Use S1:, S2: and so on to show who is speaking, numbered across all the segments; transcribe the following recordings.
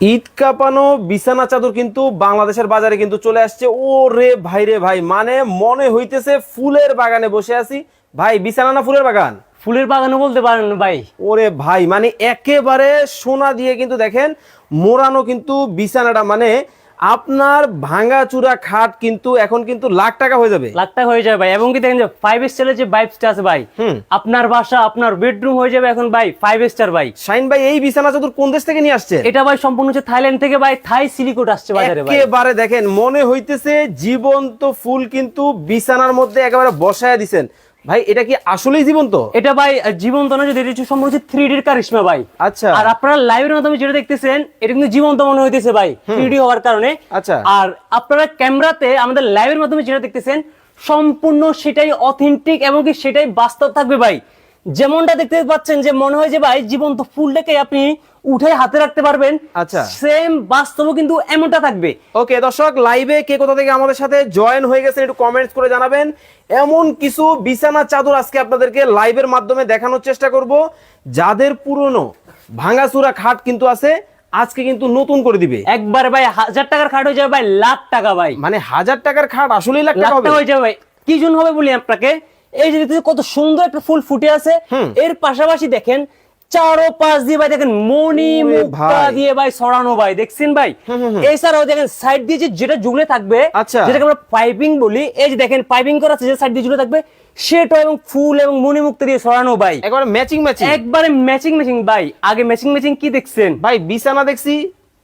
S1: ঈদ কাঁপানো বিছানা চাদর কিন্তু বাংলাদেশের বাজারে কিন্তু চলে আসছে। ও রে ভাই রে ভাই মানে মনে হইতেছে ফুলের বাগানে বসে আছি। ভাই বিছানা না ফুলের বাগান?
S2: ফুলের বাগানে বলতে পারেন ভাই।
S1: ওরে ভাই মানে একেবারে সোনা দিয়ে কিন্তু দেখেন মোড়ানো কিন্তু বিছানাটা মানে আপনার ভাঙা চূড়া খাট কিন্তু এখন কিন্তু লাখ টাকা হয়ে যাবে।
S2: লাখ টাকা হয়ে যাবে ভাই। এবং কি দেখেন যে ফাইভ স্টারের যে ভাইবসটা আছে ভাই আপনার বাসা আপনার বেডরুম হয়ে যাবে এখন ভাই ফাইভ স্টার ভাই।
S1: শাইন ভাই এই বিছানা চাদর কোন দেশ থেকে নিয়ে আসছে?
S2: এটা ভাই সম্পূর্ণ হচ্ছে থাইল্যান্ড থেকে ভাই থাই সিলিকোট আসছে বাজারে ভাই।
S1: একেবারে দেখেন মনে হইতেছে জীবন্ত ফুল কিন্তু বিছানার মধ্যে একেবারে বসায় দিছেন। ভাই এটা কি আসলেই জীবন্ত?
S2: এটা ভাই জীবন্ত না যদি এটা সম্পূর্ণ হচ্ছে থ্রি ডির কারিশমা ভাই।
S1: আচ্ছা।
S2: আর আপনারা লাইভের মাধ্যমে যেটা দেখতেছেন এটা কিন্তু জীবন্ত মনে হইতেছে ভাই থ্রি ডি হওয়ার কারণে।
S1: আচ্ছা।
S2: আর আপনারা ক্যামেরাতে আমাদের লাইভের মাধ্যমে যেটা দেখতেছেন সম্পূর্ণ সেটাই অথেন্টিক এবং কি সেটাই বাস্তব থাকবে ভাই। যেমনটা দেখতে পাচ্ছেন যে মনে হয় যে ভাই জীবন্ত ফুলটাকে আপনি উঠে হাতে রাখতে পারবেন।
S1: আচ্ছা।
S2: সেম বাস্তবও কিন্তু এমনটা থাকবে।
S1: ওকে দর্শক লাইভে কে কোথা থেকে আমাদের সাথে জয়েন হয়ে গেছেন একটু কমেন্টস করে জানাবেন। এমন কিছু বিছানা চাদর আজকে আপনাদেরকে লাইভের মাধ্যমে দেখানোর চেষ্টা করব। যাদের পুরনো ভাঙাচুরা খাট কিন্তু আছে আজকে কিন্তু নতুন করে দিবে।
S2: একবার ভাই হাজার টাকার খাট হয়ে যাবে ভাই লাখ টাকা ভাই।
S1: মানে হাজার টাকার খাট আসলেই লাখ টাকা হবে।
S2: হয়ে যাবে ভাই। কি জন্য হবে বলি আপনাকে? এই যে কত সুন্দর একটা ফুল ফুটে আছে। এর পাশাপাশি দেখেন চারো পাঁচ দিয়ে ভাই দেখেন
S1: মনি
S2: মুক্তা দিয়ে ভাই সরানো ভাই দেখছেন ভাই? এছাড়াও দেখেন সাইড দিয়ে যেটা ঝুলে থাকবে
S1: আচ্ছা।
S2: যেটাকে আমরা পাইপিং বলি এই যে দেখেন পাইপিং করা আছে যে সাইড দিয়ে ঝুলে থাকবে সেটা এবং ফুল এবং মনি মুক্তা দিয়ে সরানো ভাই।
S1: একবারে ম্যাচিং ম্যাচিং
S2: একবারে ম্যাচিং ম্যাচিং ভাই। আগে ম্যাচিং ম্যাচিং কি দেখছেন?
S1: ভাই বিছানা দেখছি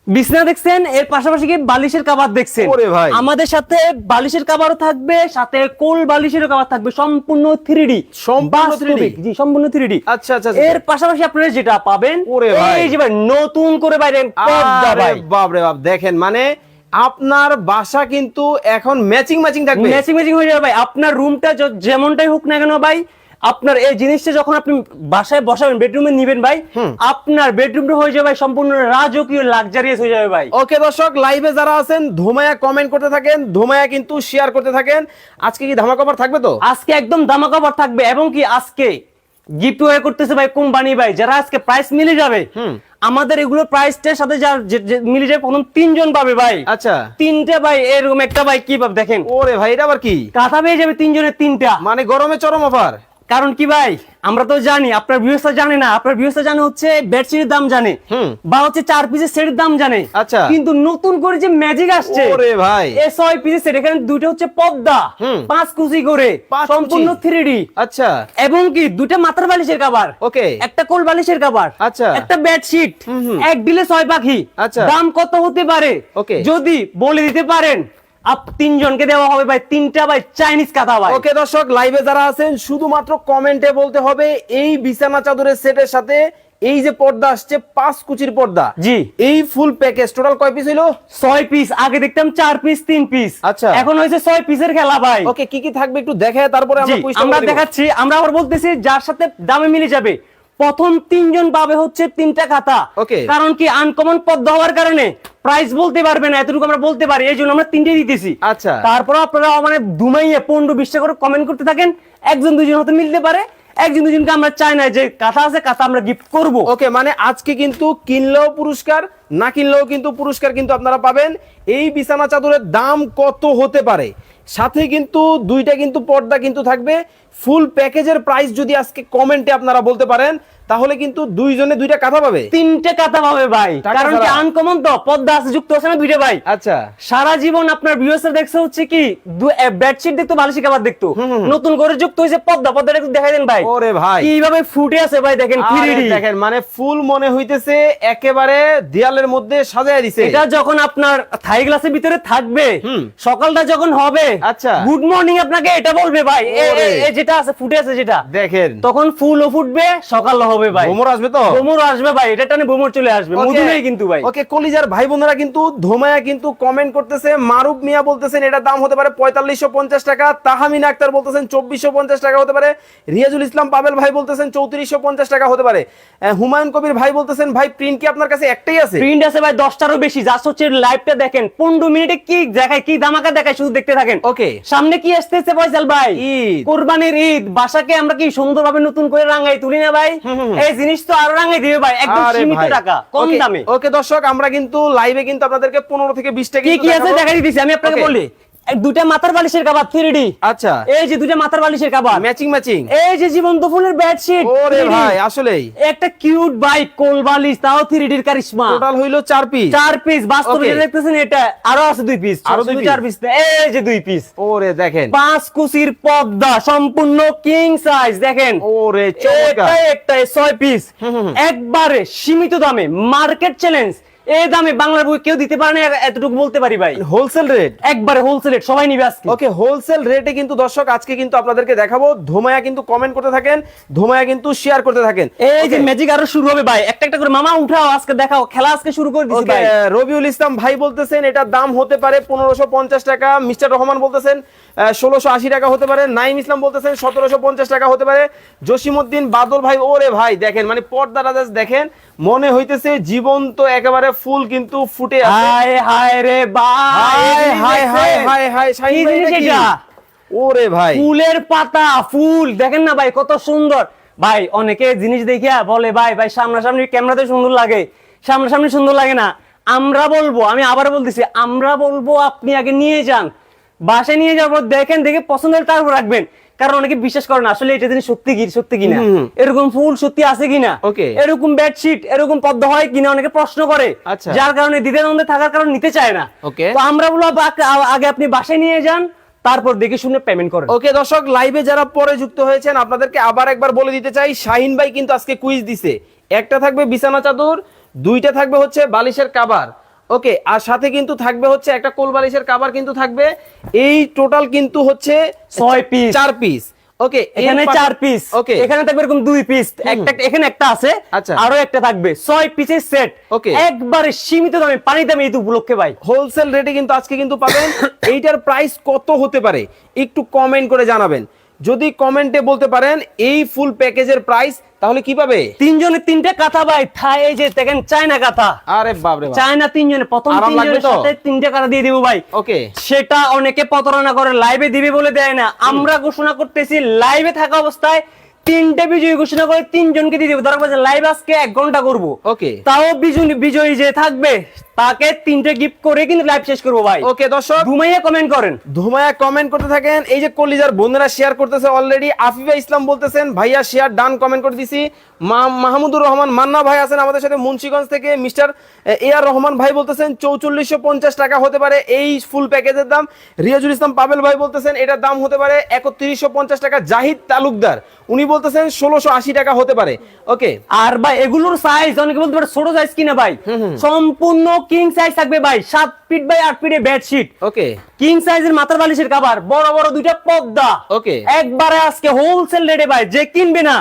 S2: বিছনা দেখছেন এর পাশাপাশি কি বালিশের কাবার দেখছেন?
S1: ওরে ভাই।
S2: আমাদের সাথে বালিশের কাবারও থাকবে সাথে কোল বালিশেরও কাবার থাকবে সম্পূর্ণ থ্রি ডি
S1: সম্পূর্ণ 3D?
S2: জি সম্পূর্ণ থ্রি ডি
S1: আচ্ছা আচ্ছা আচ্ছা।
S2: এর পাশাপাশি আপনারা যেটা পাবেন এই যে ভাই নতুন করে বাইরে পর্দা ভাই
S1: বাপ রে বাপ দেখেন মানে আপনার বাসা কিন্তু এখন ম্যাচিং ম্যাচিং থাকবে।
S2: ম্যাচিং ম্যাচিং হয়ে যাবে ভাই। আপনার রুমটা যেমনটাই হোক না কেন ভাই আপনার এই জিনিসটা যখন আপনি বাসায় বসাবেন বেডরুমে নিবেন ভাই আপনার বেডরুমটা হয়ে যাবে ভাই সম্পূর্ণ রাজকীয় লাক্সারিয়াস হয়ে যাবে ভাই।
S1: ওকে দর্শক লাইভে যারা আছেন ধুমায়া কমেন্ট করতে থাকেন ধুমায়া কিন্তু শেয়ার করতে থাকেন। আজকে কি ধামা থাকবে তো?
S2: আজকে একদম দামাকাবার থাকবে এবং কি আজকে গিফট ওয়ে করতেছে ভাই কোম্পানি ভাই যারা আজকে প্রাইস মিলে যাবে আমাদের এগুলো প্রাইসটার সাথে যা যে- যে মিলে যায় প্রথম তিনজন পাবে ভাই।
S1: আচ্ছা।
S2: তিনটা ভাই এরকম একটা ভাই কি পাবে দেখেন।
S1: ওরে ভাই এটা আবার কি?
S2: কাঁথা পেয়ে যাবে তিনজনের তিনটা।
S1: মানে গরমে চরম অফার
S2: কারণ কি ভাই? আমরা তো জানি আপনার ভিউসটা জানে না। আপনার ভিউসটা জানে হচ্ছে বেডশিটের দাম জানে। বা হচ্ছে চার পিসের সেটের দাম জানে।
S1: আচ্ছা।
S2: কিন্তু নতুন করে যে ম্যাজিক আসছে
S1: ওরে ভাই।
S2: এ ছয় পিসের সেট এখানে দুটো হচ্ছে পদ্মা। পাঁচ কুচি করে সম্পূর্ণ
S1: কুচি?
S2: থ্রি ডি
S1: আচ্ছা।
S2: এবং কি দুটা মাথার বালিশের কাবার
S1: ওকে।
S2: একটা কোল বালিশের কাবার
S1: আচ্ছা।
S2: একটা বেডশিট। এক দিলে ছয় পাখি।
S1: আচ্ছা।
S2: দাম কত হতে পারে?
S1: ওকে।
S2: যদি বলে দিতে পারেন আপ তিনজনকে দেওয়া হবে ভাই তিনটা ভাই চাইনিজ কাঁথা ভাই।
S1: ওকে দর্শক লাইভে যারা আছেন শুধুমাত্র কমেন্টে বলতে হবে এই বিছানা চাদরের সেটের সাথে এই যে পর্দা আসছে পাঁচ কুচির পর্দা।
S2: জি।
S1: এই ফুল প্যাকেজ টোটাল কয় পিস হইল?
S2: ছয় পিস আগে দেখতাম চার পিস তিন পিস
S1: আচ্ছা।
S2: এখন হয়েছে ছয় পিসের খেলা ভাই।
S1: ওকে কি কি থাকবে একটু দেখে তারপরে আমরা
S2: দেখাচ্ছি আমরা আবার বলতেছি যার সাথে দামে মিলে যাবে প্রথম তিনজন পাবে হচ্ছে তিনটা খাতা. কারণ কি আনকমন পদ্ম হওয়ার কারণে প্রাইস বলতে পারবে না এতটুকু আমরা বলতে পারি এই জন্য আমরা তিনটে দিতেছি।
S1: আচ্ছা।
S2: তারপর আপনারা মানে দুমাইয়ে পনেরো বিশটা করে কমেন্ট করতে থাকেন একজন দুজন হতে মিলতে পারে একজন দুজনকে আমরা চাই না যে কাঁথা আছে কাঁথা আমরা গিফট করব।
S1: ওকে মানে আজকে কিন্তু কিনলেও পুরস্কার না কিনলেও কিন্তু পুরস্কার কিন্তু আপনারা পাবেন। এই বিছানা চাদরের দাম কত হতে পারে? সাথে কিন্তু দুইটা কিন্তু পর্দা কিন্তু থাকবে। ফুল প্যাকেজের প্রাইস যদি আজকে কমেন্টে আপনারা বলতে পারেন তাহলে কিন্তু দুইজনে দুইটা কাঁথা পাবে?
S2: তিনটে কাঁথা পাবে ভাই। কারণ কি আনকমন তো পদ্মা আছে যুক্ত আছে না দুইটা ভাই?
S1: আচ্ছা।
S2: সারা জীবন আপনার ভিউয়ার্সরা দেখছে হচ্ছে কি বেডশিট দেখতো বালিশি কাবার দেখতো। নতুন করে যুক্ত হয়েছে পদ্মা পদ্মাটা একটু দেখাই দেন ভাই।
S1: ওরে ভাই।
S2: কীভাবে ফুটে আছে ভাই দেখেন
S1: আরে
S2: 3D
S1: দেখেন মানে ফুল মনে হইতেছে একেবারে দেয়ালের মধ্যে সাজায় দিছে।
S2: এটা যখন আপনার থাই গ্লাসের ভিতরে থাকবে সকালটা যখন হবে
S1: আচ্ছা।
S2: গুড মর্নিং আপনাকে এটা বলবে ভাই। এ-
S1: ওরে।
S2: এ- এ যেটা আছে ফুটে আছে যেটা।
S1: দেখেন।
S2: তখন ফুলও ফুটবে সকাল হবে। ভাই।
S1: ভ্রমর আসবে তো?
S2: বোমর আসবে ভাই এটা টানে বোমর চলে আসবে মধু নেই কিন্তু ভাই।
S1: ওকে কলিজার ভাই বোনেরা কিন্তু ধোমায়া কিন্তু কমেন্ট করতেছে মারুফ মিয়া বলতেছেন এটা দাম হতে পারে পঁয়তাল্লিশশো পঞ্চাশ টাকা তাহামিনা আক্তার বলতেছেন চব্বিশশো পঞ্চাশ টাকা হতে পারে রিয়াজুল ইসলাম পাবেল ভাই বলতেছেন চৌত্রিশশো পঞ্চাশ টাকা হতে পারে হুমায়ুন কবির ভাই বলতেছেন ভাই প্রিন্ট কি আপনার কাছে একটাই আছে?
S2: প্রিন্ট আছে ভাই দশটারও বেশি জাস্ট হচ্ছে লাইভটা দেখেন পনেরো মিনিটে কি দেখায় কি ধামাকা দেখায় শুধু দেখতে থাকেন।
S1: ওকে।
S2: সামনে কি আসতেছে ফয়সাল ভাই। কোরবানির ঈদ বাসাকে আমরা কি সুন্দরভাবে নতুন করে রাঙাই তুলি না ভাই? এই জিনিস তো আরও রাঙাই দিবে ভাই একদম সীমিত। টাকা কম দামে।
S1: ওকে দর্শক আমরা কিন্তু লাইভে কিন্তু আপনাদেরকে পনেরো থেকে বিশ টাকা
S2: কি কি আছে
S1: দেখাই
S2: দেখা আমি আপনাকে বলি। দুইটা মাথার বালিশের কাবার থ্রি
S1: আচ্ছা।
S2: এই যে দুইটা মাথার বালিশের কাবার
S1: ম্যাচিং ম্যাচিং
S2: এই যে জীবন্ত ফুলের বেডশিট
S1: ওরে ভাই আসলেই।
S2: একটা কিউট বাইক কোল বালিশ তাও থ্রি ডির কারিশমা।
S1: টোটাল হইল চার পিস
S2: চার পিস বাস্তবে দেখতেছেন এটা আরও আছে দুই পিস
S1: আরও দুই
S2: চার পিস এই যে দুই পিস
S1: ওরে দেখেন।
S2: পাঁচ কুচির পর্দা সম্পূর্ণ কিং সাইজ দেখেন।
S1: ওরে চমৎকার।
S2: একটা ছয় পিস একবারে সীমিত দামে মার্কেট চ্যালেঞ্জ এই দামে বাংলার বই কেউ দিতে পারে না এতটুকু বলতে পারি ভাই।
S1: হোলসেল রেট
S2: একবারে হোলসেল রেট সবাই নিবে আজকে।
S1: ওকে হোলসেল রেটে কিন্তু দর্শক আজকে কিন্তু আপনাদেরকে দেখাবো। ধোমায়া কিন্তু কমেন্ট করতে থাকেন ধোমায়া কিন্তু শেয়ার করতে থাকেন।
S2: এই যে ম্যাজিক আরও শুরু হবে ভাই। একটা একটা করে মামা উঠাও আজকে দেখাও খেলা আজকে শুরু করে দিছি ভাই।
S1: রবিউল ইসলাম ভাই বলতেছেন এটার দাম হতে পারে পনেরোশো পঞ্চাশ টাকা। মিস্টার রহমান বলতেছেন ষোলোশো আশি টাকা হতে পারে নাইম ইসলাম বলতেছেন সতেরোশো পঞ্চাশ টাকা হতে পারে। জসিমুদ্দিন বাদল ভাই ওরে ভাই দেখেন মানে পর্দাটা দেখেন মনে হইতেছে জীবন্ত একেবারে ফুল কিন্তু ফুটে
S2: হায় হায় রে ভাই
S1: হায় হায় হায় হায় হায়? ওরে ভাই।
S2: ফুলের পাতা ফুল দেখেন না ভাই কত সুন্দর। ভাই অনেকে জিনিস দেখিয়া বলে ভাই ভাই সামনাসামনি ক্যামেরাতে সুন্দর লাগে। সামনাসামনি সুন্দর লাগে না। আমরা বলব আমি আবার বলতেছি আমরা বলব আপনি আগে নিয়ে যান। বাসায় নিয়ে পর দেখেন দেখে পছন্দ হলে তারপর রাখবেন। কারণ অনেকে বিশ্বাস করে না আসলে এটা জিনিস সত্যি কি সত্যি কিনা। এরকম ফুল সত্যি আছে কিনা। এরকম বেডশিট এরকম পদ্মা হয় কিনা অনেকে প্রশ্ন করে।
S1: আচ্ছা।
S2: যার কারণে দ্বিধা দ্বন্দ্বে থাকার কারণে নিতে চায় না। তো আমরা বলব আগে আপনি বাসায় নিয়ে যান তারপর দেখে শুনে পেমেন্ট করেন।
S1: ওকে দর্শক লাইভে যারা পরে যুক্ত হয়েছেন আপনাদেরকে আবার একবার বলে দিতে চাই শাহিন ভাই কিন্তু আজকে কুইজ দিছে। একটা থাকবে বিছানা চাদর দুইটা থাকবে হচ্ছে বালিশের কাবার ওকে আর সাথে কিন্তু থাকবে হচ্ছে একটা কোল বালিশের কাবার কিন্তু থাকবে। এই টোটাল কিন্তু হচ্ছে
S2: ছয় piece।
S1: চার পিস ওকে
S2: এখানে চার পিস
S1: ওকে।
S2: এখানে থাকবে এরকম দুই পিস একটা এখানে একটা আছে
S1: আচ্ছা।
S2: আরও একটা থাকবে। ছয় পিসের সেট
S1: Okay.
S2: একবারে সীমিত দামে পানি দামে এই উপলক্ষে ভাই।
S1: হোলসেল রেটে কিন্তু আজকে কিন্তু পাবেন। এইটার প্রাইস কত হতে পারে? একটু কমেন্ট করে জানাবেন। যদি কমেন্টে বলতে পারেন এই ফুল প্যাকেজের প্রাইস তাহলে কি পাবে
S2: তিনজনের তিনটে কাঁথা ভাই। থাই এই যে দেখেন চায়না কাঁথা।
S1: আরে বাপরে
S2: চায়না তিনজনে প্রথম তিনজনের সাথে তিনটে কাঁথা দিয়ে দিব ভাই।
S1: ওকে।
S2: সেটা অনেকে প্রতারণা করে লাইভে দিবে বলে দেয় না। আমরা ঘোষণা করতেছি লাইভে থাকা অবস্থায় তিনটে বিজয়ী ঘোষণা করে তিনজনকে দিয়ে দেবো। ধরো লাইভ আজকে এক ঘণ্টা করব।
S1: ওকে
S2: তাও বিজয়ী বিজয়ী যে থাকবে তাকে তিনটে গিফট করে কিন্তু লাইভ শেষ করব ভাই।
S1: ওকে দর্শক।
S2: ঘুমাইয়ে কমেন্ট করেন।
S1: ধুমায়া কমেন্ট করতে থাকেন। এই যে কলিজার বন্ধুরা শেয়ার করতেছে অলরেডি আফিফা ইসলাম বলতেছেন ভাইয়া শেয়ার ডান কমেন্ট করে দিছি। মাহমুদুর রহমান মান্না ভাই আছেন আমাদের সাথে মুন্সিগঞ্জ থেকে। মিস্টার এ আর রহমান ভাই বলতেছেন চৌচল্লিশশো পঞ্চাশ টাকা হতে পারে এই ফুল প্যাকেজের দাম। রিয়াজুল ইসলাম পাবেল ভাই বলতেছেন এটার দাম হতে পারে একত্রিশশো পঞ্চাশ টাকা। জাহিদ তালুকদার উনি বলতেছেন ষোলোশো আশি টাকা হতে পারে। ওকে
S2: আর ভাই এগুলোর সাইজ অনেকে বলতে পারে ছোট সাইজ কিনা ভাই। সম্পূর্ণ কিং সাইজ থাকবে ভাই সাত ফিট বাই আট ফিটে বেডশিট
S1: ওকে
S2: কিং সাইজের মাথার বালিশের কাবার বড় বড় দুইটা পর্দা।
S1: Okay.
S2: একবারে আজকে হোলসেল রেটে ভাই যে কিনবে না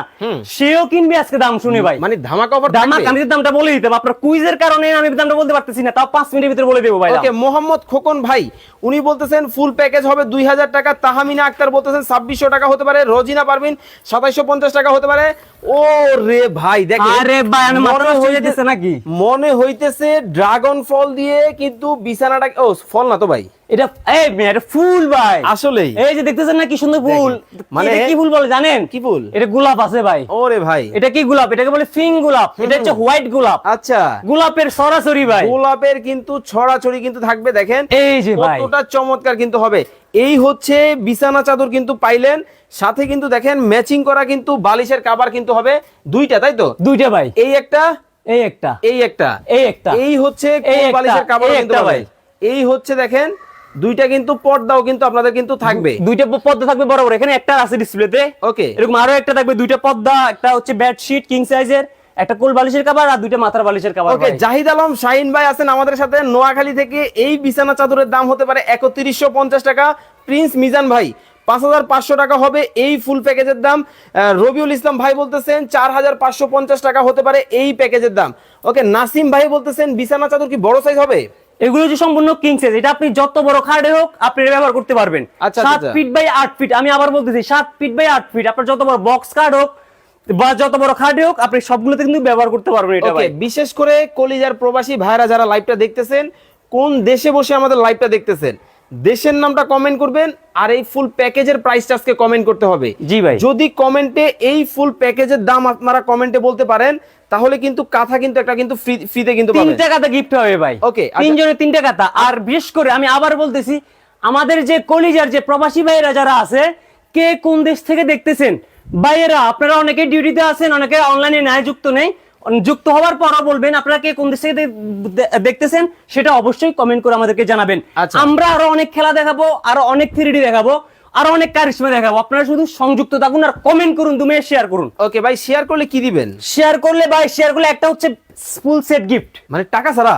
S2: সেও কিনবে আজকে দাম শুনে ভাই।
S1: মানে ধামাকা অফার
S2: দাম আমি দামটা বলে দিতে আপনার কুইজের কারণে আমি দামটা বলতে পারতেছি না তাও পাঁচ মিনিটের ভিতরে বলে দেবো ভাই
S1: ওকে মোহাম্মদ খোকন ভাই উনি বলতেছেন ফুল প্যাকেজ হবে দুই হাজার টাকা তাহামিনা আক্তার বলতেছেন ছাব্বিশশো টাকা হতে পারে রোজিনা পারবিন সাতাইশশো পঞ্চাশ টাকা হতে পারে। ও রে ভাই দেখেন
S2: নাকি?
S1: মনে হইতেছে ড্রাগন ফল দিয়ে কিন্তু বিছানাটা ও ফল না তো ভাই।
S2: এটা এই এটা ফুল ভাই।
S1: আসলেই।
S2: এই যে দেখতেছেন না কি সুন্দর ফুল?
S1: মানে-
S2: মানে কি ফুল বলে জানেন?
S1: কি ফুল?
S2: এটা গোলাপ আছে ভাই।
S1: ওরে ভাই।
S2: এটা কি গোলাপ? এটাকে বলে ফিং গোলাপ। এটা হচ্ছে হোয়াইট গোলাপ।
S1: আচ্ছা।
S2: গোলাপের সরাসরি ভাই।
S1: গোলাপের কিন্তু ছড়াছড়ি কিন্তু থাকবে দেখেন।
S2: এই যে ভাই।
S1: কতটা চমৎকার কিন্তু হবে। এই হচ্ছে বিছানা চাদর কিন্তু পাইলেন সাথে কিন্তু দেখেন ম্যাচিং করা কিন্তু বালিশের কাবার কিন্তু হবে দুইটা তাই তো?
S2: দুইটা ভাই।
S1: এই একটা
S2: এই একটা।
S1: এই একটা।
S2: এই একটা।
S1: এই হচ্ছে বালিশের কাবার কিন্তু ভাই। এই হচ্ছে দেখেন দুইটা কিন্তু পর্দাও কিন্তু আপনাদের কিন্তু থাকবে।
S2: দুইটা পদ্মা থাকবে বড় এখানে একটা আছে ডিসপ্লেতে।
S1: ওকে
S2: এরকম আরও একটা থাকবে দুইটা পদ্মা একটা হচ্ছে বেডশিট কিং সাইজের একটা কোল বালিশের কাবার আর দুইটা মাথার বালিশের কাবার
S1: ওকে জাহিদ আলম শাহিন ভাই আছেন আমাদের সাথে। নোয়াখালী থেকে এই বিছানা চাদরের দাম হতে পারে একত্রিশশো পঞ্চাশ টাকা। প্রিন্স মিজান ভাই পাঁচ হাজার পাঁচশো টাকা হবে এই ফুল প্যাকেজের দাম। রবিউল ইসলাম ভাই বলতেছেন চার হাজার পাঁচশো পঞ্চাশ টাকা হতে পারে এই প্যাকেজের দাম। ওকে নাসিম ভাই বলতেছেন বিছানা চাদর কি বড় সাইজ হবে?
S2: এগুলো হচ্ছে সম্পূর্ণ কিং সাইজ এটা আপনি যত বড় খাটে হোক আপনি এটা ব্যবহার করতে পারবেন।
S1: আচ্ছা,
S2: সাত
S1: আচ্ছা।
S2: ফিট বাই আট ফিট আমি আবার বলতেছি সাত ফিট বাই আট ফিট আপনার যত বড় বক্স কার্ড হোক বা যত বড় খাটে হোক আপনি সবগুলোতে কিন্তু ব্যবহার করতে পারবেন এটা ভাই।
S1: বিশেষ করে কলিজার প্রবাসী ভাইরা যারা লাইভটা দেখতেছেন কোন দেশে বসে আমাদের লাইভটা দেখতেছেন? দেশের নামটা কমেন্ট করবেন আর এই ফুল প্যাকেজের প্রাইসটা আজকে কমেন্ট করতে হবে।
S2: জি ভাই।
S1: যদি কমেন্টে এই ফুল প্যাকেজের দাম আপনারা কমেন্টে বলতে পারেন তাহলে কিন্তু কাঁথা কিন্তু একটা কিন্তু ফ্রিতে কিন্তু পাবেন।
S2: তিনটা কাতা গিফট হবে ভাই।
S1: Okay, আচ্ছা।
S2: তিনজনের তিনটা কাতা আর বিশেষ করে আমি আবার বলতেছি আমাদের যে কলিজার যে প্রবাসী ভাইয়েরা যারা আছে কে কোন দেশ থেকে দেখতেছেন? ভাইয়েরা আপনারা অনেকে ডিউটিতে আছেন অনেকে অনলাইনে ন্যায় যুক্ত নেই। যুক্ত হওয়ার পরও বলবেন আপনারা কে কোন দেশ থেকে দেখতেছেন সেটা অবশ্যই কমেন্ট করে আমাদেরকে জানাবেন।
S1: আচ্ছা।
S2: আমরা আরও অনেক খেলা দেখাবো আরও অনেক থ্রিডি দেখাবো আরও অনেক কারিশমা দেখাবো। আপনারা শুধু সংযুক্ত থাকুন আর কমেন্ট করুন তুমি শেয়ার করুন।
S1: ওকে ভাই শেয়ার করলে কি দিবেন?
S2: শেয়ার করলে ভাই শেয়ার করলে একটা হচ্ছে ফুল সেট গিফট
S1: মানে টাকা ছাড়া?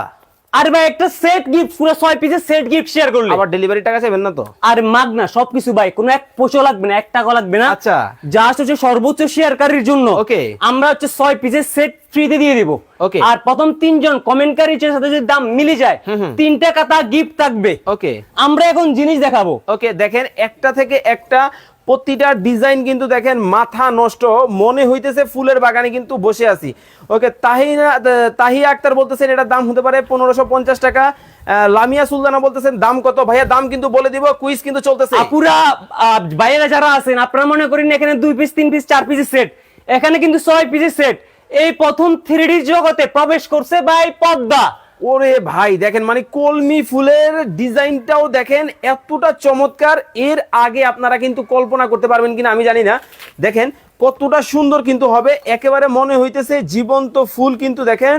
S2: আর ভাই একটা সেট গিফট পুরো ছয় পিসের সেট গিফট শেয়ার করলে।
S1: আবার ডেলিভারি টাকা চাইবেন না তো?
S2: আর মাগনা সবকিছু ভাই কোনো এক পোচো লাগবে না এক টাকা লাগবে না।
S1: আচ্ছা।
S2: জাস্ট হচ্ছে সর্বোচ্চ শেয়ারকারীর জন্য।
S1: Okay.
S2: আমরা হচ্ছে ছয় পিসের সেট ফ্রিতে দিয়ে দিব।
S1: Okay.
S2: আর প্রথম তিনজন কমেন্টকারীর সাথে যদি দাম মিলে যায় তিনটা কাতা গিফট থাকবে।
S1: ওকে
S2: আমরা এখন জিনিস দেখাবো।
S1: ওকে দেখেন একটা থেকে একটা প্রতিটা ডিজাইন কিন্তু দেখেন মাথা নষ্ট, মনে হইতেছে ফুলের বাগানে কিন্তু বসে আছি। ওকে, তাহিনা, তাহিয়া আক্তার বলতেছেন, এটার দাম হতে পারে পনেরোশো পঞ্চাশ টাকা। লামিয়া সুলতানা বলতেছেন, দাম কত? ভাইয়া, দাম কিন্তু বলে দিব কুইজ কিন্তু চলতেছে।
S2: আপুরা বাইরে যারা আছেন, আপনারা মনে করেন এখানে দুই পিস তিন পিস চার পিসের সেট এখানে কিন্তু ছয় পিসের সেট এই প্রথম থ্রি জগতে প্রবেশ করছে ভাই পদ্মা।
S1: ওরে ভাই, দেখেন মানে কলমি ফুলের ডিজাইনটাও দেখেন এতটা চমৎকার। এর আগে আপনারা কিন্তু কল্পনা করতে পারবেন কিনা আমি জানি না। দেখেন কতটা সুন্দর কিন্তু হবে। একেবারে মনে হইতেছে জীবন্ত ফুল কিন্তু দেখেন,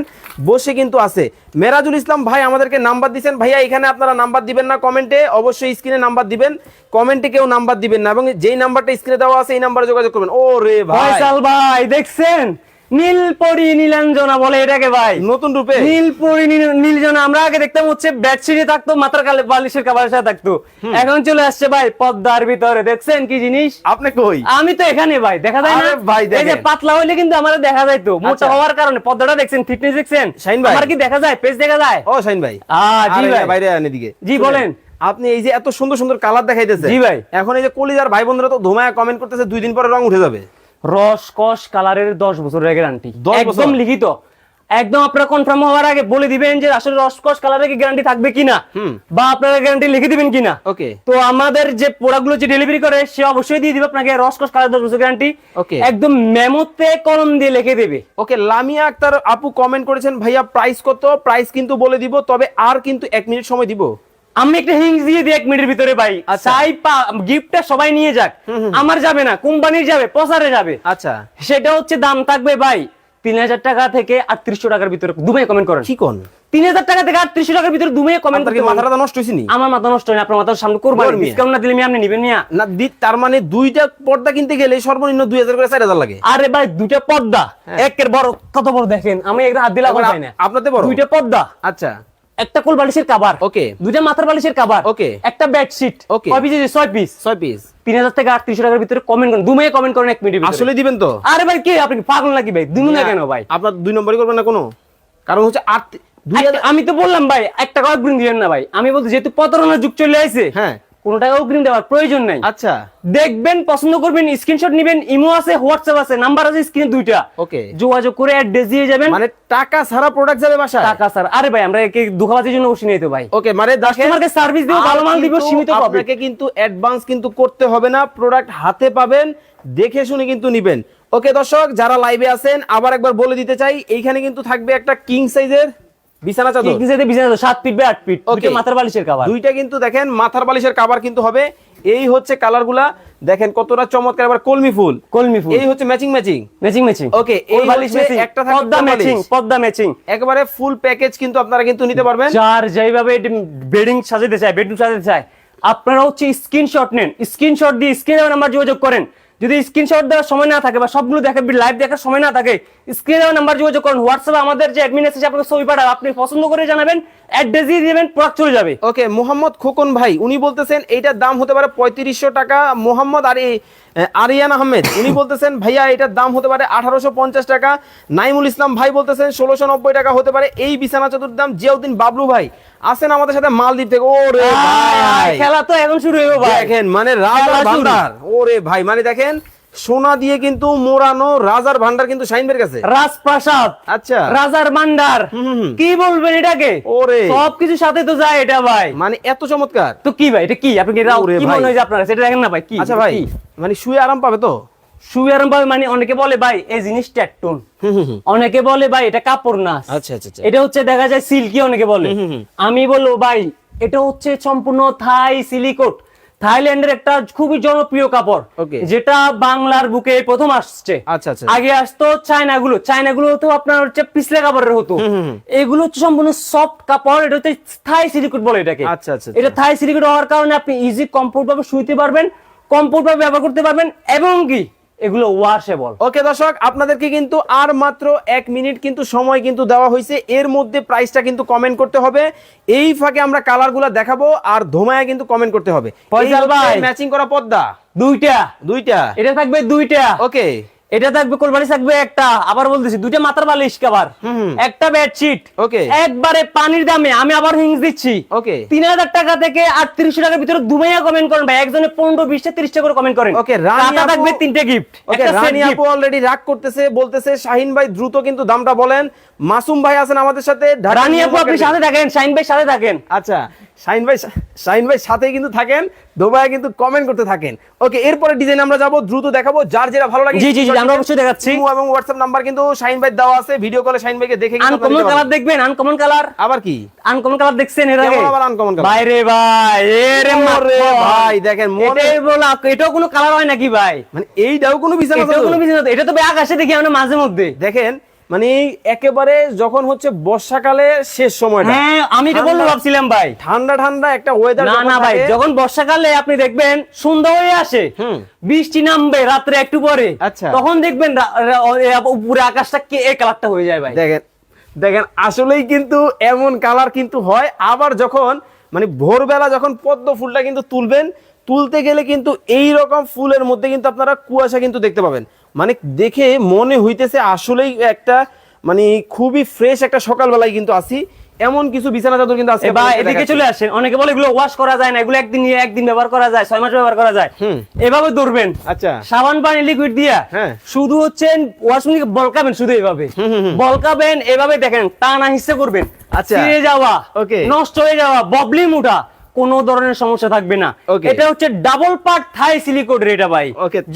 S1: বসে কিন্তু আছে। মেরাজুল ইসলাম ভাই আমাদেরকে নাম্বার দিচ্ছেন ভাইয়া, এখানে আপনারা নাম্বার দিবেন না কমেন্টে, অবশ্যই স্ক্রিনে নাম্বার দিবেন। কমেন্টে কেউ নাম্বার দিবেন না এবং যেই নাম্বারটা স্ক্রিনে দেওয়া আছে, এই নাম্বারে যোগাযোগ করবেন। ও রে ভাই
S2: ভাই, দেখছেন? নীলপরি নীলাঞ্জনা বলে এটাকে ভাই।
S1: নতুন রূপে?
S2: নীলপরি নীলজনা আমরা আগে দেখতাম হচ্ছে বেডশিটে থাকতো মাথার কালে বালিশের কাবারের সাথে থাকতো। এখন চলে আসছে ভাই পদ্মার ভিতরে দেখছেন কি জিনিস?
S1: আপনি কই?
S2: আমি তো এখানে ভাই দেখা যায় না?
S1: ভাই,
S2: এই যে পাতলা হইলে কিন্তু আমার দেখা যায় তো মোটা
S1: আচ্ছা।
S2: হওয়ার কারণে। পদ্মাটা দেখছেন ফিটনেস দেখছেন?
S1: শাহিন ভাই।
S2: আমার কি দেখা যায়? পেজ দেখা যায়?
S1: ও শাইন ভাই।
S2: আহ, জি ভাই।
S1: বাইরে আন এদিকে।
S2: জি, বলেন।
S1: আপনি এই যে এত সুন্দর সুন্দর কালার দেখাইতেছে
S2: জি ভাই।
S1: এখন এই যে কলিজার ভাই বন্ধুরা তো ধুমায় কমেন্ট করতেছে দুই দিন পরে রং উঠে যাবে।
S2: রস কস কালারের দশ বছরের গ্যারান্টি একদম লিখিত। একদম আপনারা কনফার্ম হওয়ার আগে বলে দিবেন যে আসলে রস কস কালারের কি গ্যারান্টি থাকবে কিনা। বা আপনারা গ্যারান্টি লিখে দিবেন কিনা।
S1: ওকে।
S2: তো আমাদের যে প্রোডাক্টগুলো যে ডেলিভারি করে সে অবশ্যই দিয়ে দিবে আপনাকে রস কস কালার দশ বছর গ্যারান্টি
S1: Okay.
S2: একদম মেমোতে কলম দিয়ে লিখে দেবে।
S1: ওকে লামিয়া আক্তার আপু কমেন্ট করেছেন ভাইয়া প্রাইস কত? প্রাইস কিন্তু বলে দিব তবে আর কিন্তু এক মিনিট সময় দিব।
S2: আমি একটা হিংস দিয়ে দিই এক মিনিটের ভিতরে ভাই।
S1: আচ্ছা।
S2: চাই গিফটটা সবাই নিয়ে যাক। আমার যাবে না কোম্পানির যাবে প্রসারে যাবে।
S1: আচ্ছা।
S2: সেটা হচ্ছে দাম থাকবে ভাই তিন হাজার টাকা থেকে আটত্রিশশো টাকার ভিতরে। দুবাই কমেন্ট করেন।
S1: কি কোন?
S2: তিন হাজার টাকা থেকে আটত্রিশশো টাকার ভিতরে দুবাই কমেন্ট
S1: আপনার কি
S2: করতে
S1: মাথাটা নষ্ট হয়েছে
S2: আমার মাথা নষ্ট হয় না, আপনার মাথার সামনে ডিসকাউন্ট না দিলে আমি আপনি নিবেন না
S1: না দি তার মানে দুইটা পর্দা কিনতে গেলে সর্বনিম্ন দুই হাজার করে চার হাজার লাগে।
S2: আরে ভাই দুইটা পর্দা। একের বড় কত বড় দেখেন। আমি একটা হাত দিলাম না।
S1: আপনাদের বড়?
S2: দুইটা পর্দা।
S1: আচ্ছা।
S2: একটা কোল বালিশের কাবার
S1: ওকে
S2: দুইটা মাথার বালিশের কাবার
S1: ওকে
S2: একটা বেডশিট
S1: ওকে
S2: কয় পিস ছয় পিস
S1: ছয় পিস
S2: তিন হাজার থেকে আটত্রিশশো টাকার ভিতরে কমেন্ট করেন দুমাইয়ে কমেন্ট করেন এক মিনিট
S1: আসলে দিবেন তো?
S2: আরে ভাই কে আপনি পাগল নাকি ভাই? দিন না কেন ভাই?
S1: আপনার দুই নম্বরই করবেন না কোনো? কারণ হচ্ছে আট
S2: আমি তো বললাম ভাই একটা অগ্রিম দিবেন না ভাই। আমি বলতে যেহেতু প্রতারণার যুগ চলে আসে
S1: হ্যাঁ।
S2: কোন টাকা অগ্রিম দেওয়ার প্রয়োজন নাই।
S1: আচ্ছা।
S2: দেখবেন পছন্দ করবেন স্ক্রিনশট নেবেন ইমো আছে হোয়াটসঅ্যাপ আছে নাম্বার আছে স্ক্রিনে দুইটা।
S1: ওকে
S2: যোগাযোগ করে অ্যাড্রেস দিয়ে যাবেন।
S1: মানে টাকা ছাড়া প্রোডাক্ট যাবে বাসায়?
S2: টাকা স্যার আরে ভাই আমরা একে দুঃখবাজির জন্য বসে নিয়ে তো ভাই।
S1: ওকে মানে
S2: কাস্টমারকে সার্ভিস দিব ভালো মাল দিব সীমিত পাবে
S1: আপনাকে কিন্তু অ্যাডভান্স কিন্তু করতে হবে না প্রোডাক্ট হাতে পাবেন দেখে শুনে কিন্তু নিবেন। ওকে দর্শক যারা লাইভে আছেন আবার একবার বলে দিতে চাই এইখানে কিন্তু থাকবে একটা কিং সাইজের বিছানা চাদর?
S2: ঠিক আছে বিজনেস সাত ফিট বাই আট ফিট
S1: Okay.
S2: মাথার বালিশের কাবার
S1: দুইটা কিন্তু দেখেন মাথার বালিশের কাভার কিন্তু হবে। এই হচ্ছে কালারগুলা দেখেন কতটা চমৎকার আবার কলমি ফুল।
S2: কলমি ফুল।
S1: এই হচ্ছে matching matching
S2: matching matching
S1: Okay, এই
S2: বালিশ
S1: একটা থাকবে
S2: পদ্মা ম্যাচিং পদ্মা ম্যাচিং
S1: একেবারে ফুল প্যাকেজ কিন্তু আপনারা কিন্তু নিতে পারবেন।
S2: যার যেভাবে বেডিং সাজাতে চায় বেডরুম সাজাতে চায় আপনারা হচ্ছে স্ক্রিনশট নেন। স্ক্রিনশট দিয়ে স্ক্রিনে নাম্বার যোগাযোগ করেন। যদি স্ক্রিনশট দেওয়ার সময় না থাকে বা সবগুলো দেখে লাইভ দেখার সময় না থাকে স্ক্রিনে দেওয়া নাম্বার যোগাযোগ করুন। হোয়াটসঅ্যাপে আমাদের যে অ্যাডমিন আছে আপনাকে ছবি পাঠাবে। আপনি পছন্দ করে জানাবেন অ্যাড্রেস দিয়ে দেবেন প্রোডাক্ট চলে যাবে।
S1: ওকে মোহাম্মদ খোকন ভাই, উনি বলতেছেন, এইটার দাম হতে পারে পঁয়ত্রিশশো টাকা। মোহাম্মদ আরি আরিয়ান আহমেদ উনি বলতেছেন ভাইয়া এটার দাম হতে পারে আঠারোশো পঞ্চাশ টাকা। নাইমুল ইসলাম ভাই বলতেছেন ষোলোশো নব্বই টাকা হতে পারে। এই বিছানা চতুর দাম জিয়াউদ্দিন বাবলু ভাই আসেন আমাদের সাথে মালদ্বীপ থেকে। ওরে ভাই।
S2: খেলা তো এখন শুরু হইব ভাই।
S1: দেখেন মানে রাজা। ভান্ডার। ওরে ভাই মানে দেখেন সোনা দিয়ে কিন্তু মোড়ানো রাজার ভান্ডার কিন্তু শাহিনবের কাছে।
S2: রাজপ্রাসাদ।
S1: আচ্ছা।
S2: রাজার
S1: হুম।
S2: কি বলবেন এটাকে?
S1: ওরে।
S2: সবকিছুর সাথে তো যায় এটা ভাই।
S1: মানে এত চমৎকার।
S2: তো কি ভাই এটা কি? আপনি কি এটা-
S1: ওরে
S2: কি মনে হয় আপনার সেটা দেখেন না ভাই কি?
S1: আচ্ছা ভাই মানে শুয়ে আরাম পাবে তো?
S2: শুয়ে আরাম পাবে মানে অনেকে বলে ভাই এই জিনিসটা টুন
S1: হুম হুম হুম।
S2: অনেকে বলে ভাই এটা কাপড় না।
S1: আচ্ছা আচ্ছা আচ্ছা।
S2: এটা হচ্ছে দেখা যায় সিল্কি অনেকে বলে। আমি বলব ভাই এটা হচ্ছে সম্পূর্ণ থাই সিলিকোট। থাইল্যান্ডের একটা খুবই জনপ্রিয় কাপড় যেটা বাংলার বুকে প্রথম আসছে।
S1: আচ্ছা আচ্ছা।
S2: আগে আসতো চায়না গুলো চায়না গুলো হতো আপনার হচ্ছে পিছলে কাপড়ের হতো। এগুলো হচ্ছে সম্পূর্ণ সফট কাপড় এটা হচ্ছে থাই সিলিকুট বলে এটাকে।
S1: আচ্ছা, আচ্ছা,
S2: এটা থাই সিলিকুট হওয়ার কারণে আপনি ইজি কমফোর্ট ভাবে শুইতে পারবেন কমফোর্ট ভাবে ব্যবহার করতে পারবেন এবং কি? এগুলো ওয়াশেবল
S1: ওকে দর্শক আপনাদেরকে কিন্তু আর মাত্র এক মিনিট কিন্তু সময় কিন্তু দেওয়া হয়েছে। এর মধ্যে প্রাইসটা কিন্তু কমেন্ট করতে হবে। এই ফাঁকে আমরা কালারগুলো দেখাবো আর ধোমায়া কিন্তু কমেন্ট করতে হবে। ম্যাচিং করা পদ্মা।
S2: দুইটা।
S1: দুইটা।
S2: এটা থাকবে দুইটা।
S1: ওকে
S2: এটা থাকবে কোরবানি থাকবে একটা। আবার বলতেছি দুইটা মাথার বালিশ কাবার একটা বেডশিট
S1: Okay.
S2: একবারে পানির দামে আমি আবার হিংস দিচ্ছি।
S1: ওকে
S2: তিন হাজার টাকা থেকে আটত্রিশশো টাকার ভিতরে দুমাইয়া কমেন্ট করেন ভাই। একজনে পনেরো বিশটা তিরিশটা করে কমেন্ট করেন।
S1: Okay, রানী
S2: থাকবে তিনটে গিফট
S1: ওকে রানী আপু অলরেডি রাগ করতেছে বলতেছে শাহিন ভাই দ্রুত কিন্তু দামটা বলেন। মাসুম ভাই আছেন আমাদের সাথে
S2: রানী আপু আপনি সাথে থাকেন শাহিন ভাই সাথে থাকেন।
S1: আচ্ছা। শাহিন ভাই শাহিন ভাই সাথে কিন্তু থাকেন দোবায় কিন্তু কমেন্ট করতে থাকেন। ওকে এরপরে ডিজাইন আমরা যাব দ্রুত দেখাবো যার যেটা ভালো লাগে।
S2: জি, জি, আমরা অবশ্যই দেখাচ্ছি।
S1: এবং হোয়াটসঅ্যাপ নাম্বার কিন্তু শাহিন ভাই দেওয়া আছে ভিডিও কলে শাহিন ভাইকে দেখে
S2: আনকমন কালার দেখবেন আনকমন কালার
S1: আবার কি?
S2: আনকমন কালার দেখছেন এর আগে?
S1: আবার uncommon colour?
S2: ভাই রে ভাই এরে
S1: ওরে ভাই দেখেন মনে
S2: বলা এটাও কোনো কালার হয় নাকি ভাই?
S1: মানে এইটাও কোনো বিছানা
S2: এটাও কোনো business না। এটা তো আকাশে দেখি আমরা মাঝে মধ্যে।
S1: দেখেন মানে একেবারে যখন হচ্ছে বর্ষাকালে শেষ সময়টা।
S2: হ্যাঁ আমি এটা
S1: ঠান্ডা-
S2: ভাবছিলাম ভাই।
S1: ঠান্ডা ঠান্ডা একটা ওয়েদার
S2: না না ভাই যখন বর্ষাকালে আপনি দেখবেন সন্ধ্যা হয়ে আসে বৃষ্টি নামবে রাত্রে একটু পরে।
S1: আচ্ছা।
S2: তখন দেখবেন রা- রা- পুরো আকাশটা কে কালারটা হয়ে যায় ভাই।
S1: দেখেন দেখেন আসলেই কিন্তু এমন কালার কিন্তু হয়। আবার যখন মানে ভোরবেলা যখন পদ্ম ফুলটা কিন্তু তুলবেন তুলতে গেলে কিন্তু এই রকম ফুলের মধ্যে কিন্তু আপনারা কুয়াশা কিন্তু দেখতে পাবেন। মানে দেখে মনে হইতেছে আসলেই একটা মানে খুবই ফ্রেশ একটা সকালবেলায় কিন্তু আসি এমন কিছু বিছানা চাদর কিন্তু
S2: ভাই
S1: আপনাদেরকে
S2: এদিকে চলে আসেন। অনেকে বলে এগুলো ওয়াশ করা যায় না এগুলো একদিন নিয়ে একদিন ব্যবহার করা যায় ছয় মাস ব্যবহার করা যায়। এভাবে ধরবেন।
S1: আচ্ছা।
S2: সাবান পানি লিকুইড দিয়া।
S1: হ্যাঁ।
S2: শুধু হচ্ছে ওয়াশিং বলকাবেন শুধু এভাবে। বলকাবেন এভাবে দেখেন টানা হিসে করবেন।
S1: আচ্ছা।
S2: যাওয়া
S1: ওকে
S2: নষ্ট হয়ে যাওয়া ববলিং উঠা কোনো ধরনের সমস্যা থাকবে না. এটা হচ্ছে ডাবল পার্ট থাই সিলিকোড এটা ভাই.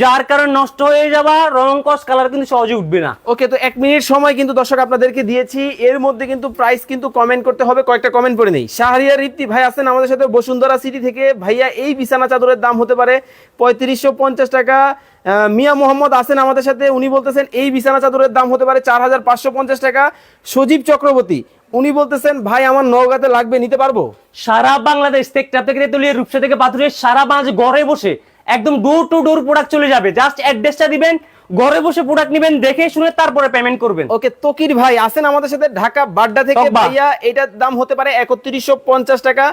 S2: যার কারণে নষ্ট হয়ে যাওয়া রং কস কালার কিন্তু সহজে উঠবে না।
S1: ওকে তো এক মিনিট সময় কিন্তু দর্শক আপনাদেরকে দিয়েছি। এর মধ্যে কিন্তু প্রাইস কিন্তু কমেন্ট করতে হবে কয়েকটা কমেন্ট পড়ে নেই। শাহরিয়ার রিপ্তি ভাই আছেন আমাদের সাথে বসুন্ধরা সিটি থেকে। ভাইয়া এই বিছানা চাদরের দাম হতে পারে পঁয়ত্রিশশো পঞ্চাশ টাকা। মিয়া মোহাম্মদ আছেন আমাদের সাথে। উনি বলতেছেন এই বিছানা চাদরের দাম হতে পারে চার হাজার পাঁচশো পঞ্চাশ টাকা। সজীব চক্রবর্তী উনি বলতেছেন ভাই আমার নওগাঁতে লাগবে নিতে পারব?
S2: সারা বাংলাদেশ থেকে থেকে তেতুলিয়া রূপসা থেকে পাথরে সারা বাংলাদেশ ঘরে বসে একদম ডোর টু ডোর প্রোডাক্ট চলে যাবে। জাস্ট অ্যাড্রেসটা দিবেন ঘরে বসে প্রোডাক্ট নেবেন দেখে শুনে তারপরে পেমেন্ট করবেন।
S1: ওকে তকির ভাই আছেন আমাদের সাথে ঢাকা বাড্ডা থেকে। ভাইয়া এটার দাম হতে পারে একত্রিশশো পঞ্চাশ টাকা।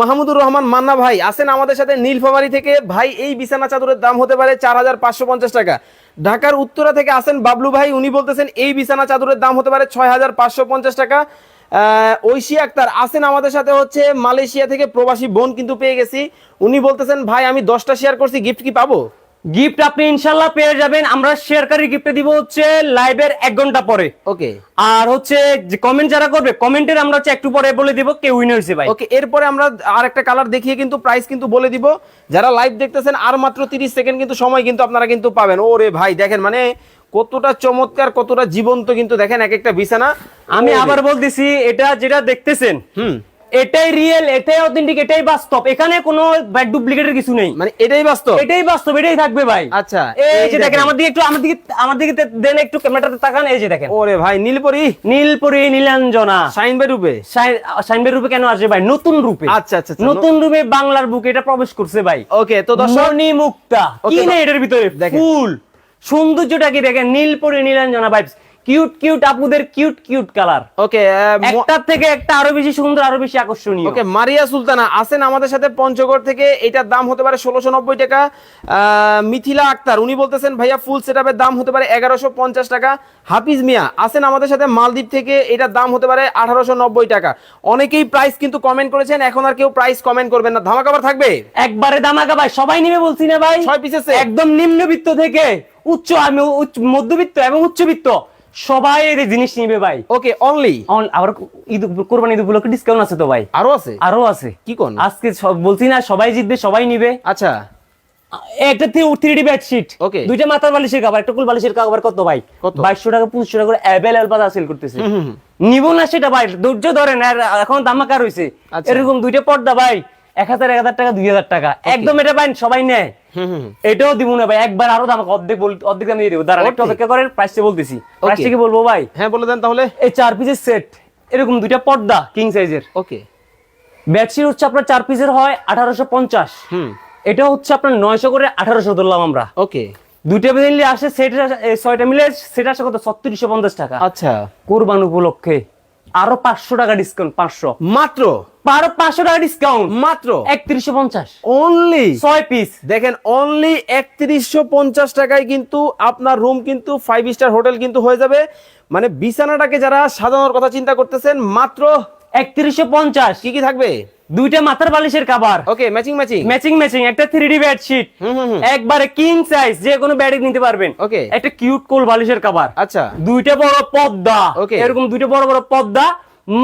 S1: মাহমুদুর রহমান মান্না ভাই আছেন আমাদের সাথে নীলফামারি থেকে। ভাই, এই বিছানা চাদরের দাম হতে পারে চার হাজার পাঁচশো পঞ্চাশ টাকা। ঢাকার উত্তরা থেকে আছেন বাবলু ভাই, উনি বলতেছেন এই বিছানা চাদরের দাম হতে পারে ছয় হাজার পাঁচশো পঞ্চাশ টাকা। ঐশী আক্তার আছেন আমাদের সাথে হচ্ছে মালয়েশিয়া থেকে প্রবাসী বোন কিন্তু পেয়ে গেছি। উনি বলতেছেন, ভাই, আমি দশটা শেয়ার করছি গিফট কি পাবো?
S2: গিফট আপনি ইনশাল্লাহ পেয়ে যাবেন। আমরা শেয়ারকারী গিফটে দিব হচ্ছে লাইভের এক ঘণ্টা পরে।
S1: ওকে
S2: আর হচ্ছে কমেন্ট যারা করবে কমেন্টের আমরা হচ্ছে একটু পরে বলে দিব কে উইন হয়েছে ভাই।
S1: ওকে এরপরে আমরা আর একটা কালার দেখিয়ে কিন্তু প্রাইস কিন্তু বলে দিব। যারা লাইভ দেখতেছেন আর মাত্র 30 সেকেন্ড কিন্তু সময় কিন্তু আপনারা কিন্তু পাবেন। ওরে ভাই দেখেন মানে কতটা চমৎকার কতটা জীবন্ত কিন্তু দেখেন এক একটা বিছানা।
S2: আমি। আবার বলতেছি এটা যেটা দেখতেছেন
S1: হুম।
S2: এটাই রিয়েল এটাই অথেন্টিক এটাই বাস্তব। এখানে কোনো ডুপ্লিকেটের কিছু নেই।
S1: মানে এটাই বাস্তব?
S2: এটাই বাস্তব এটাই থাকবে ভাই।
S1: আচ্ছা,
S2: এই যে দেখেন। আমার দিকে একটু আমার দিকে আমার দিকে দেন একটু ক্যামেরাতে তাকান এই যে দেখেন।
S1: ওরে ভাই নীলপরি।
S2: নীলপুরি নীলাঞ্জনা।
S1: ভাই রূপে?
S2: সাইনবের রূপে কেন আসবে ভাই? নতুন রূপে।
S1: আচ্ছা, আচ্ছা, আচ্ছা।
S2: নতুন রূপে বাংলার বুকে এটা প্রবেশ করছে ভাই।
S1: ওকে তো দর্শক
S2: মুক্তা কি নেই এটার ভিতরে। ফুল। সৌন্দর্যটা কি দেখেন? Nilpuri Nilanjana vibes cute cute আপুদের কিউট কিউট কালার
S1: ওকে
S2: একটার থেকে একটা আরও বেশি সুন্দর আরও বেশি আকর্ষণীয়।
S1: ওকে মারিয়া সুলতানা আছেন আমাদের সাথে পঞ্চগড় থেকে। এটার দাম হতে পারে ষোলোশো নব্বই টাকা। মিথিলা আক্তার উনি বলতেছেন ভাইয়া ফুল সেটআপের দাম হতে পারে এগারোশো পঞ্চাশ টাকা। হাফিজ মিয়া আছেন আমাদের সাথে মালদ্বীপ থেকে। এটার দাম হতে পারে আঠারোশো নব্বই টাকা। অনেকেই প্রাইস কিন্তু কমেন্ট করেছেন এখন আর কেউ প্রাইস কমেন্ট করবেন না। ধামাকাবার থাকবে?
S2: একবারে দামাকা ভাই সবাই নিবে বলছি না ভাই।
S1: ছয় set।
S2: একদম নিম্নবিত্ত থেকে উচ্চ আমি উচ্চ মধ্যবিত্ত এবং উচ্চবিত্ত। সবাই এই জিনিস নিবে ভাই।
S1: ওকে অনলি
S2: অন- আবার ঈদ কোরবানি ঈদ উপলক্ষে ডিসকাউন্ট আছে তো ভাই।
S1: আরও আছে?
S2: আরও আছে।
S1: কি কোন?
S2: আজকে সব বলছি না সবাই জিতবে সবাই নিবে।
S1: আচ্ছা।
S2: একটা থ্রি ডি বেডশিট
S1: Okay.
S2: দুইটা মাথার বালিশের কাভার একটা কুল বালিশের কাভার কত ভাই? বাইশশো টাকা পঁচিশশো টাকা করে অ্যাভেলেবল বাজার সেল করতেছে। নিব না সেটা ভাই ধৈর্য ধরেন এখন দামাকা রয়েছে
S1: আচ্ছা।
S2: এরকম দুইটা পর্দা ভাই। এক হাজার এক হাজার টাকা দুই হাজার টাকা। একদম এটা পাইন সবাই নেয়। এটাও দিব না ভাই একবার আরও দাম অর্ধেক অর্ধেক দাম দিয়ে দেবো। দাঁড়ান একটু অপেক্ষা করেন প্রাইসটা বলতেছি। প্রাইসটা কি বলব ভাই?
S1: হ্যাঁ বলে দেন তাহলে।
S2: এই চার পিসের সেট এরকম দুইটা পর্দা কিং সাইজের
S1: ওকে
S2: বেডশিট হচ্ছে আপনার চার পিসের হয় আঠারোশো পঞ্চাশ।
S1: হুম।
S2: এটা হচ্ছে আপনার নয়শো করে আঠারোশো ধরলাম আমরা।
S1: ওকে
S2: দুইটা মিলে আসে সেট ছয়টা মিলে সেটা আসে কত? ছত্রিশশো পঞ্চাশ টাকা।
S1: আচ্ছা।
S2: কোরবান উপলক্ষে। আরও পাঁচশো টাকা ডিসকাউন্ট পাঁচশো।
S1: মাত্র?
S2: আরও পাঁচশো টাকা ডিসকাউন্ট
S1: মাত্র?
S2: একত্রিশশো পঞ্চাশ।
S1: অনলি
S2: ছয় পিস
S1: দেখেন অনলি একত্রিশশো পঞ্চাশ টাকায় কিন্তু আপনার রুম কিন্তু ফাইভ স্টার হোটেল কিন্তু হয়ে যাবে। মানে বিছানাটাকে যারা সাজানোর কথা চিন্তা করতেছেন মাত্র
S2: একত্রিশশো পঞ্চাশ।
S1: কি কি থাকবে?
S2: দুইটা মাথার বালিশের cover
S1: okay matching matching
S2: matching matching একটা three D bedsheet
S1: hmm hmm hmm.
S2: একবারে কিং সাইজ যে কোনো বেডে নিতে পারবেন।
S1: Okay.
S2: একটা কিউট কোল বালিশের কাবার
S1: আচ্ছা।
S2: দুইটা বড় পদ্মা. এরকম দুইটা বড় বড় পদ্মা।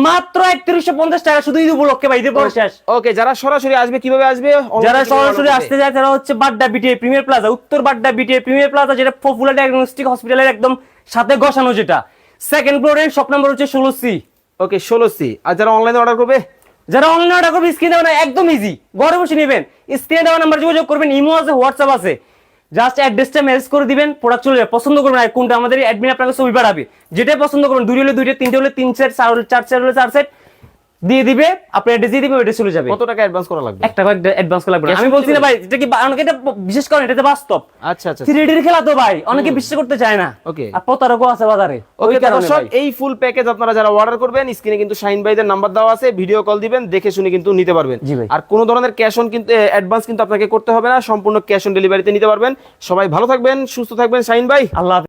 S2: মাত্র একত্রিশশো পঞ্চাশ টাকা শুধু ঈদ উপলক্ষে ভাই ঈদের শেষ।
S1: ওকে যারা সরাসরি আসবে কীভাবে আসবে?
S2: যারা সরাসরি আসতে যায় তারা হচ্ছে Badda BTA premier plaza Uttar Badda BTA premier plaza যেটা পপুলার ডায়াগনস্টিক হসপিটালের একদম সাথে বসানো যেটা। সেকেন্ড ফ্লোরে শপ নাম্বার হচ্ছে ষোলো সি
S1: ওকে, ষোলো সি আর যারা অনলাইনে অর্ডার করবে?
S2: যারা অনলাইনে অর্ডার করবে স্ক্রিনে দেওয়া একদম ইজি ঘরে বসে নেবেন। স্ক্রিনে দেওয়া নাম্বার যোগাযোগ করবেন, ইমো আছে, হোয়াটসঅ্যাপ আছে। জাস্ট অ্যাড্রেসটা মেসেজ করে দিবেন প্রোডাক্ট চলে যাবে। পছন্দ করবেন কোনটা আমাদের অ্যাডমিন আপনাকে ছবি পাঠাবে। যেটা পছন্দ করবেন দুই হলে দুইটা, তিনটে হলে তিন সেট চার চার হলে চার সেট দিয়ে দিবে আপনি অ্যাড্রেস দিয়ে দিবে ওইটা চলে যাবে।
S1: কত টাকা অ্যাডভান্স করা লাগবে?
S2: এক টাকা অ্যাডভান্স লাগবে আমি বলছি না ভাই এটা কি অনেকে এটা বিশেষ করে এটা বাস্তব।
S1: আচ্ছা আচ্ছা
S2: থ্রি ডির খেলা তো ভাই অনেকে বিশ্বাস করতে চায় না।
S1: Okay.
S2: আর প্রতারকও আছে বাজারে ওই কারণে
S1: দর্শক এই ফুল প্যাকেজ আপনারা যারা অর্ডার করবেন স্ক্রিনে কিন্তু শাইন ভাইদের নাম্বার দেওয়া আছে ভিডিও কল দিবেন দেখে শুনে কিন্তু নিতে পারবেন। আর কোনো ধরনের ক্যাশ অন কিন্তু অ্যাডভান্স কিন্তু আপনাকে করতে হবে না সম্পূর্ণ ক্যাশ অন ডেলিভারিতে নিতে পারবেন। সবাই ভালো থাকবেন সুস্থ থাকবেন শাইন ভাই।
S2: আল্লাহ।